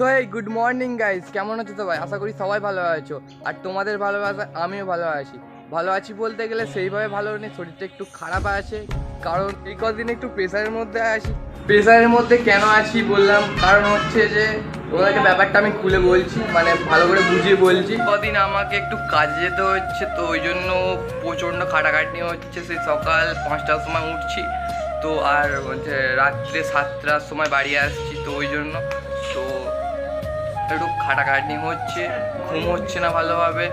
So এই good morning guys কেমন আছো সবাই? আশা করি সবাই ভালো আছো। আর তোমাদের ভালোবাসা, আমিও ভালো আছি। ভালো আছি বলতে গেলে সেইভাবে ভালো নেই শরীরটা একটু খারাপ আছে। কারণ এই কদিন একটু প্রেশারের মধ্যে আছি। প্রেশারের মধ্যে কেন আছি বললাম? কারণ হচ্ছে যে, তোমাদেরকে ব্যাপারটা আমি খুলে বলছি মানে ভালো করে বুঝিয়ে বলছি। কদিন আমাকে একটু কাজে যেতে হচ্ছে, তো ওই জন্য প্রচণ্ড খাটাখাটনি হচ্ছে। সেই সকাল পাঁচটার সময় উঠছি, তো আর হচ্ছে রাত্রে সাতটার সময় বাড়ি আসছি, তো ওই জন্য। তো একটু খাটাখাটনি হচ্ছে, ঘুম হচ্ছে না ভালোভাবে।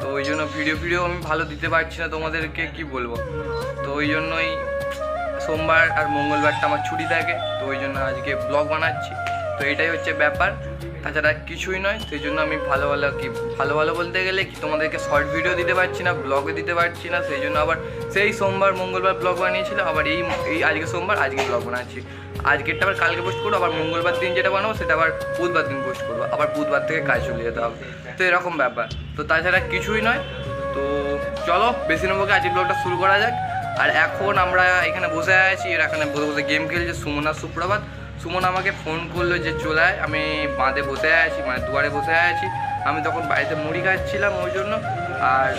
তো ওই জন্য ভিডিও ভিডিও আমি ভালো দিতে পারছি না তোমাদেরকে, কি বলব? তো ওই জন্যই সোমবার আর মঙ্গলবারটা আমার ছুটি থাকে, তো ওই জন্য আজকে ব্লগ বানাচ্ছি। তো এটাই হচ্ছে ব্যাপার। তাছাড়া কিছুই নয়, সেই জন্য আমি ভালো ভালো কি, ভালো ভালো বলতে গেলে কি তোমাদেরকে শর্ট ভিডিও দিতে পারছি না ব্লগে দিতে পারছি না, সেই জন্য আবার সেই সোমবার, মঙ্গলবার ব্লগ বানিয়েছিলাম আবার এই এই আজকে সোমবার আজকে ব্লগ বানাচ্ছি। আজকেরটা আবার কালকে পোস্ট করব, আবার মঙ্গলবার দিন যেটা বানাবো, সেটা আবার বুধবার দিন পোস্ট করব, আবার বুধবার থেকে কাজ চলে যেতে হবে। তো এরকম ব্যাপার। তো তাছাড়া কিছুই নয়, তো চলো, বেশি নম্বরকে আজকে ব্লগটা শুরু করা যাক। আর এখন আমরা এখানে বসে আছি, এর এখানে বসে বসে গেম খেলছে, সুমন, সুপ্রভাত। সুমন আমাকে ফোন করল যে চলে আয়। আমি বাঁধে বসে আছি মানে দুয়ারে বসে আছি। আমি তখন বাড়িতে মুড়ি খাচ্ছিলাম ওই জন্য। আর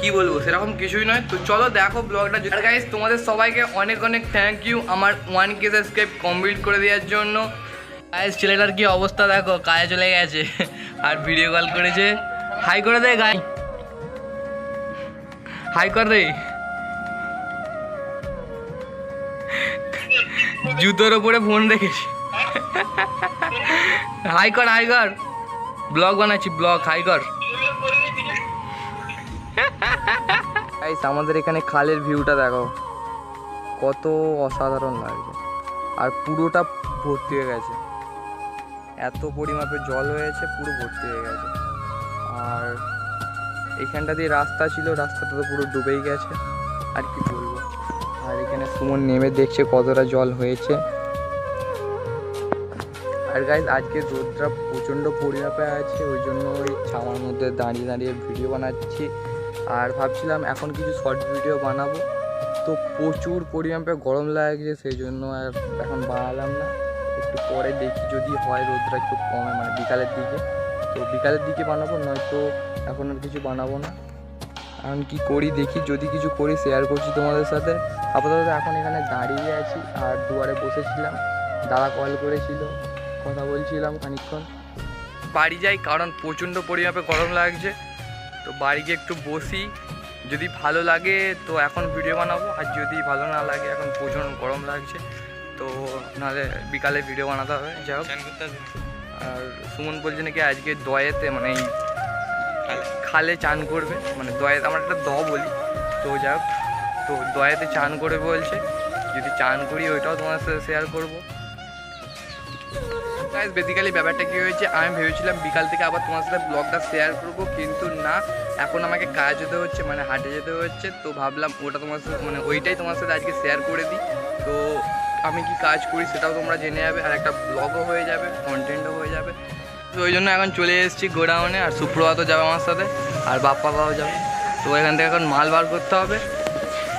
কি বলব সেরকম কিছুই নয়। তো চলো দেখো ব্লগটা। আর গাইস তোমাদের সবাইকে অনেক অনেক থ্যাংক ইউ আমার ওয়ান কে সাবস্ক্রাইব কমপ্লিট করে দেওয়ার জন্য। গাইস ছেলেটার কি অবস্থা দেখো? কাজে চলে গেছে। আর ভিডিও কল করেছে। হাই করে দে গাই হাই কর রে জুতোর ওপরে ফোন রেখেছি। হাই কর হাই কর। ব্লগ বানাচ্ছি, ব্লগ, হাই কর। আমাদের এখানে খালের ভিউটা দেখো। কত অসাধারণ লাগছে। আর পুরোটা ভর্তি হয়ে গেছে। এত পরিমাপে জল হয়েছে, পুরো ভর্তি হয়ে গেছে। আর এখানটা দিয়ে রাস্তা ছিল, রাস্তাটা তো পুরো ডুবেই গেছে। আর কি বলব? সুমন নেমে দেখছে কতটা জল হয়েছে। আর গাইজ আজকে রোদটা প্রচণ্ড পরিমাপে আছে, ওই জন্য ওই ছাওয়ার মধ্যে দাঁড়িয়ে দাঁড়িয়ে ভিডিও বানাচ্ছি। আর ভাবছিলাম এখন কিছু শর্ট ভিডিও বানাবো। তো প্রচুর পরিমাপে গরম লাগছে, সেই জন্য আর এখন বানালাম না। একটু পরে দেখি যদি হয় রোদটা একটু কমে মানে বিকালের দিকে। তো বিকালের দিকে বানাবো, নয়তো এখন আর কিছু বানাবো না। এখন কি করি দেখি যদি কিছু করি শেয়ার করছি তোমাদের সাথে। আপাতত এখন এখানে দাঁড়িয়ে আছি আর দুয়ারে বসেছিলাম। দাদা কল করেছিল কথা বলছিলাম খানিকক্ষণ। বাড়ি যাই কারণ প্রচণ্ড পরিমাপে গরম লাগছে। তো বাড়ি গিয়ে একটু বসি যদি ভালো লাগে তো এখন ভিডিও বানাবো আর যদি ভালো না লাগে এখন প্রচণ্ড গরম লাগছে। তো নাহলে বিকালে ভিডিও বানাতে হবে যাই হোক। আর সুমন বলছে নাকি আজকে দয়েতে মানে খালে চান করবে মানে দয়াতে আমার একটা দ বলি। তো যাক, তো দয়াতে চান করবে বলছে, যদি চান করি ওইটাও তোমার সাথে শেয়ার করব। বেসিক্যালি ব্যাপারটা কী হয়েছে, আমি ভেবেছিলাম বিকাল থেকে আবার তোমার সাথে ব্লগটা শেয়ার করব, কিন্তু না, এখন আমাকে কাজ যেতে হচ্ছে মানে হাটে যেতে হচ্ছে, তো ভাবলাম ওটা তোমার সাথে মানে ওইটাই তোমার সাথে আজকে শেয়ার করে দিই। তো আমি কি কাজ করি সেটাও তোমরা জেনে যাবে, আর একটা ব্লগও হয়ে যাবে কন্টেন্টও হয়ে যাবে। ওই জন্য এখন চলে এসেছি গোডাউনে, আর সুপ্রভাতও যাবে আমার সাথে, আর বাপ্পাবাও যাবে। তো এখান থেকে এখন মাল বার করতে হবে।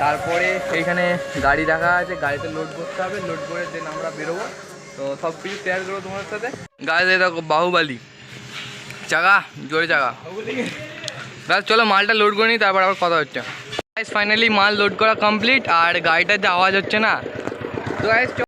তারপরে এইখানে গাড়ি রাখা আছে, গাড়িতে লোড করতে হবে। লোড করে দেন আমরা বেরোবো। তো সব কিছু শেয়ার করব তোমার সাথে। গাড়িতে দেখো বাহুবালি। চাকা, জোরে চাকা। ব্যাস চলো মালটা লোড করে নিই, তারপর আবার কথা হচ্ছে। ফাইনালি মাল লোড করা কমপ্লিট আর গাড়িটাতে আওয়াজ হচ্ছে না। তো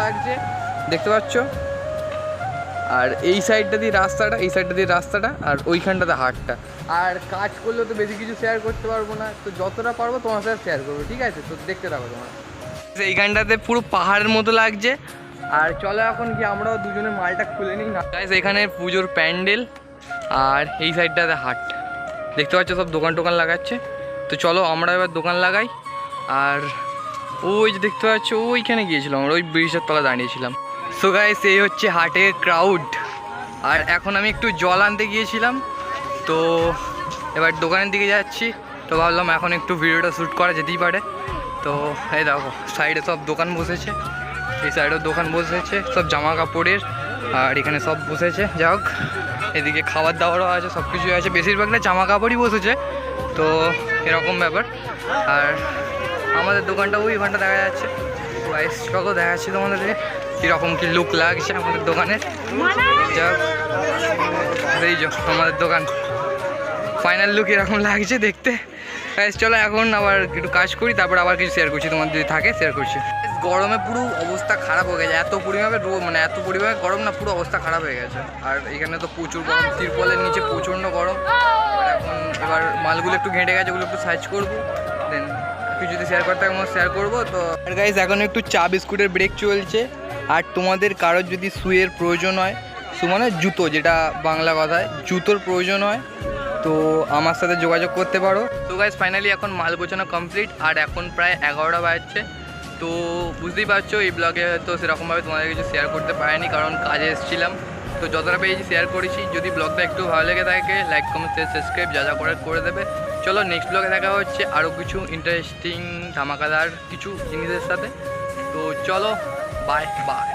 লাগছে? দেখতে পাচ্ছ? আর এই সাইডটা দিয়ে রাস্তাটা, এই সাইডটা দিয়ে রাস্তাটা, আর ওইখানটাতে হাটটা। আর কাজ করলে তো বেশি কিছু শেয়ার করতে পারব না। তো যতটা পারব তোমার সাথে শেয়ার করব, ঠিক আছে? তো দেখতে থাকো তোমরা। এইখানটাতে পুরো পাহাড়ের মতো লাগছে। আর চলো এখন কি আমরাও দুজনে মালটা খুলে নিই না? এখানে পুজোর প্যান্ডেল, আর এই সাইডটাতে হাট। দেখতে পাচ্ছ সব দোকান টোকান লাগাচ্ছে। তো চলো আমরা এবার দোকান লাগাই। আর ওই যে দেখতে পাচ্ছ, ওইখানে গিয়েছিলাম আমরা, ওই ব্রিজের তলা দাঁড়িয়েছিলাম। সো গাইস এই হচ্ছে হাটের ক্রাউড আর এখন আমি একটু জল আনতে গিয়েছিলাম, তো এবার দোকানের দিকে যাচ্ছি। তো ভাবলাম এখন একটু ভিডিওটা শ্যুট করা যেতেই পারে। তো এই দেখো সাইডে সব দোকান বসেছে, এই সাইডেও দোকান বসেছে, সব জামা কাপড়ের আর এখানে সব বসেছে। যাই হোক, এদিকে খাবার দাবারও আছে সব কিছুই আছে। বেশিরভাগটা জামা কাপড়ই বসেছে, তো এরকম ব্যাপার। আর আমাদের দোকানটা ওই ঘণ্টা দেখা যাচ্ছে। বাইশ চলো দেখাচ্ছি তোমাদের কীরকম কী লুক লাগছে আমাদের দোকানের যাক এই আমাদের দোকান। ফাইনাল লুক এরকম লাগছে দেখতে। Guys, চলো এখন আবার একটু কাজ করি তারপর আবার কিছু শেয়ার করছি। তোমার যদি থাকে শেয়ার করছি। গরমে পুরো অবস্থা খারাপ হয়ে গেছে। এত পরিমাণে মানে এত পরিমাণে গরম না পুরো অবস্থা খারাপ হয়ে গেছে। আর এখানে তো প্রচুর গরম তিরপলের নিচে প্রচণ্ড গরম। এখন এবার মালগুলো একটু ঘেঁটে গেছে ওগুলো একটু সাইজ করব। কিছু যদি শেয়ার করতে থাকে শেয়ার করব। তো, আর গাইজ এখন একটু চা বিস্কুটের ব্রেক চলছে। আর তোমাদের কারোর যদি সুয়ের প্রয়োজন হয় সু মানে জুতো, যেটা বাংলা কথায়, জুতোর প্রয়োজন হয়, তো আমার সাথে যোগাযোগ করতে পারো। তো গাইজ ফাইনালি এখন মাল গোছানো কমপ্লিট আর এখন প্রায় এগারোটা বাজছে। তো বুঝতেই পারছ, এই ব্লগে তো সেরকমভাবে তোমাদের কিছু শেয়ার করতে পারিনি, কারণ কাজে এসেছিলাম। তো যতটা পেয়েছি শেয়ার করেছি। যদি ব্লগটা একটু ভালো লেগে থাকে লাইক কমেন্ট সাবস্ক্রাইব যা যা করে করে দেবে। চলো নেক্সট ব্লগে দেখা হচ্ছে আরও কিছু ইন্টারেস্টিং ধামাকাদার কিছু জিনিসের সাথে। তো চলো বাই বাই